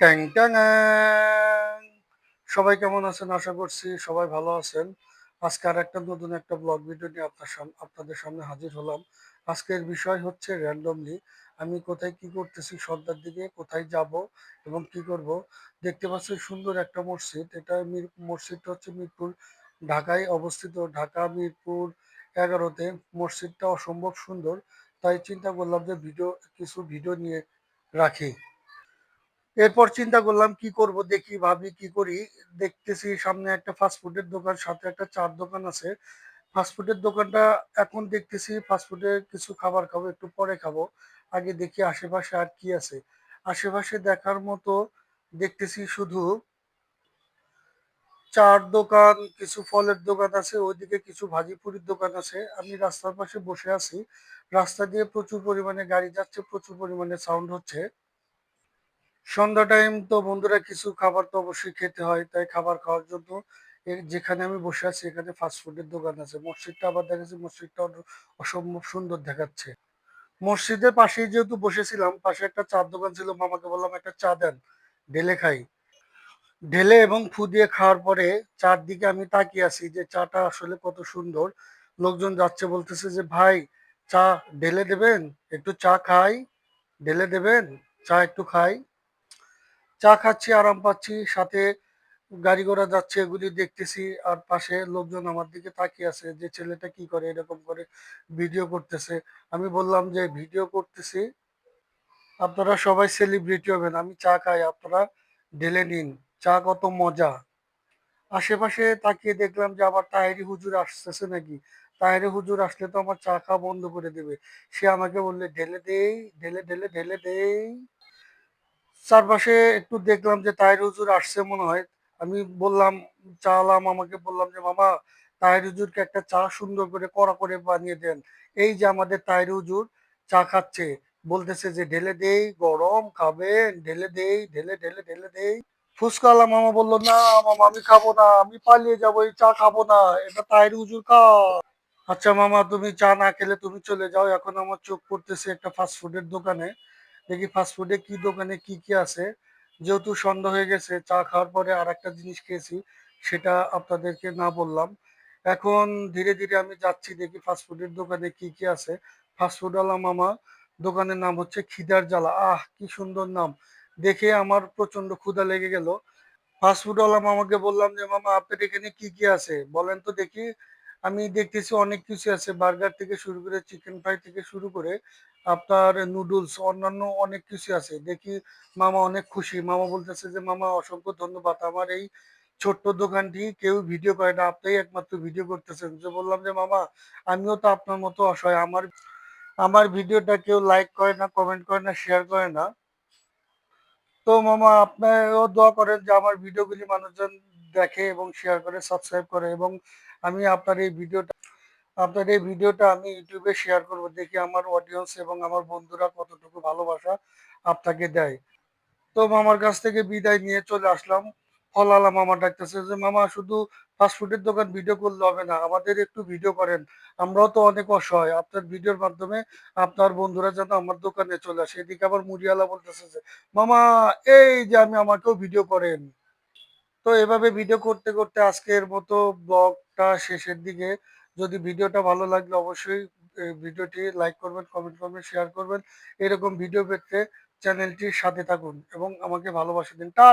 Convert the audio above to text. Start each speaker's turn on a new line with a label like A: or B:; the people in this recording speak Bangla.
A: ট্যাং ট্যাং। সবাই কেমন আছেন? আশা করছি সবাই ভালো আছেন। আজকে আর একটা নতুন একটা ব্লগ ভিডিও নিয়ে আপনার আপনাদের সামনে হাজির হলাম। আজকের বিষয় হচ্ছে র্যান্ডমলি আমি কোথায় কি করতেছি, সন্ধ্যার দিকে কোথায় যাব এবং কি করব। দেখতে পাচ্ছি সুন্দর একটা মসজিদ। এটা মির, মসজিদটা হচ্ছে মিরপুর, ঢাকায় অবস্থিত। ঢাকা, মিরপুর এগারোতে মসজিদটা অসম্ভব সুন্দর। তাই চিন্তা করলাম যে ভিডিও কিছু ভিডিও নিয়ে রাখি। এরপর চিন্তা করলাম কি করব, দেখি, ভাবি কি করি। দেখতেছি সামনে একটা ফাস্টফুডের দোকান, সাথে একটা চার দোকান আছে। ফাস্টফুডের দোকানটা এখন দেখতেছি ফাস্টফুডের কিছু খাবার খাব, একটু পরে খাব। আগে দেখি আশেপাশে আর কি আছে। আশেপাশে দেখার মতো দেখতেছি শুধু চার দোকান, কিছু ফলের দোকান আছে, ওইদিকে কিছু ভাজি পুরির দোকান আছে। আমি রাস্তার পাশে বসে আছি। রাস্তা দিয়ে প্রচুর পরিমাণে গাড়ি যাচ্ছে, প্রচুর পরিমাণে সাউন্ড হচ্ছে। সন্ধ্যা টাইম তো বন্ধুরা কিছু খাবার তো অবশ্যই খেতে হয়, তাই খাবার খাওয়ার জন্য যেখানে আমি বসে আছি এখানে ফাস্ট ফুডের দোকান আছে। মসজিদটা আবার দেখাচ্ছে মসজিদটা অসম্ভব সুন্দর দেখাচ্ছে। মসজিদের পাশেই যেহেতু বসেছিলাম, পাশে একটা চার দোকান ছিল, মামাকে বললাম একটা চা দেন, ঢেলে খাই। ঢেলে এবং ফু দিয়ে খাওয়ার পরে চারদিকে আমি তাকিয়ে আছি যে চাটা আসলে কত সুন্দর। লোকজন যাচ্ছে বলতেছে যে, ভাই, চা ঢেলে দেবেন? একটু চা খাই, ঢেলে দেবেন? চা একটু খাই। চা খাচ্ছি, আরাম পাচ্ছি, সাথে গাড়ি ঘোড়া যাচ্ছে, এগুলি দেখতেছি, আর পাশে লোকজন আমার দিকে তাকিয়ে আছে, যে ছেলেটা কি করে, এরকম করে ভিডিও করতেছে। আমি বললাম যে ভিডিও করতেছি? আপনারা সবাই সেলিব্রিটি হবেন, আমি চা খাই, আপনারা ঢেলে নিন, চা কত মজা। আশেপাশে তাকিয়ে দেখলাম যে, আবার তাহেরি হুজুর আসতেছে নাকি? তাহেরি হুজুর আসলে তো আমার চা খাওয়া বন্ধ করে দেবে। সে আমাকে বললে, ঢেলে দেই, ঢেলে ঢেলে ঢেলে দেই। চারপাশে একটু দেখলাম যে তাহের হুজুর আসছে মনে হয়। আমি বললাম, চালাম, আমাকে বললাম যে, মামা, তাহের হুজুরকে একটা চা সুন্দর করে কড়া করে বানিয়ে দেন। এই যে আমাদের তাহের হুজুর চা খাচ্ছে। বলতেছে যে, ঢেলে দেই, গরম খাবেন, ঢেলে দেই, ঢেলে ঢেলে ঢেলে দেই। ফুসকালা মামা বলল, না মামা, আমি খাব না, আমি পালিয়ে যাব, এই চা খাব না, এটা তাহের হুজুর খা। আচ্ছা মামা, তুমি চা না খেলে তুমি চলে যাও, এখন আমার চোখ পড়তেছে একটা ফাস্ট ফুডের দোকানে। দেখি ফাস্টফুডে কি দোকানে কি কি আছে। যেহেতু সন্ধ্যা হয়ে গেছে, চা খাওয়ার পরে আর একটা জিনিস খেয়েছি, সেটা আপনাদেরকে না বললাম। এখন ধীরে ধীরে আমি যাচ্ছি, দেখি ফাস্টফুডের দোকানে কি কি আছে। ফাস্ট ফুডওয়ালা মামা, দোকানের নাম হচ্ছে খিদার জ্বালা। আহ, কি সুন্দর নাম। দেখে আমার প্রচণ্ড ক্ষুধা লেগে গেল। ফাস্ট ফুডওয়ালা মামাকে বললাম যে, মামা, আপনার এখানে কি কি আছে? বলেন তো দেখি। আমি দেখতেছি অনেক কিছু আছে। বার্গার থেকে শুরু করে চিকেন ফ্রাই থেকে শুরু করে আপনার নুডলস অন্যান্য অনেক কিছু আছে। দেখি মামা অনেক খুশি। মামা বলতেছে যে, মামা, অসংখ্য ধন্যবাদ। আমার এই ছোট্ট দোকানটি কেউ ভিডিও করে না। আপনি একমাত্র ভিডিও করতেছেন। যে বললাম যে, মামা, আমিও তো আপনার মতো অসহায়। আমার আমার ভিডিওটা কেউ লাইক করে না কমেন্ট করে না শেয়ার করে না। তো মামা আপনারও দোয়া করেন যে, আমার ভিডিওগুলি মানুষজন দেখে এবং শেয়ার করে সাবস্ক্রাইব করে এবং আমি আপনার এই ভিডিওটা আপনার এই ভিডিওটা আমি ইউটিউবে শেয়ার করব, দেখি আমার অডিয়েন্স এবং আমার বন্ধুরা কতটুকু ভালোবাসা আপনাকে দেয়। তো মামার কাছ থেকে বিদায় নিয়ে চলে আসলাম। ফলালা মামা ডাকতেছে যে, মামা, শুধু ফাস্টফুডের দোকান ভিডিও করলে হবে না, আমাদের একটু ভিডিও করেন। আমরাও তো অনেক অসহায়। আপনার ভিডিওর মাধ্যমে আপনার বন্ধুরা যেন আমার দোকানে চলে আসে। এদিকে আবার মুড়িওয়ালা বলতেছে যে, মামা, এই যে আমি আমাকেও ভিডিও করেন। তো এভাবে ভিডিও করতে করতে আজকের মতো ব্লগটা শেষের দিকে যদি ভিডিওটা ভালো লাগলে অবশ্যই ভিডিওটি লাইক করবেন কমেন্ট করবেন শেয়ার করবেন। এরকম ভিডিও পেতে চ্যানেলটির সাথে থাকুন এবং আমাকে ভালোবাসা দিন। টা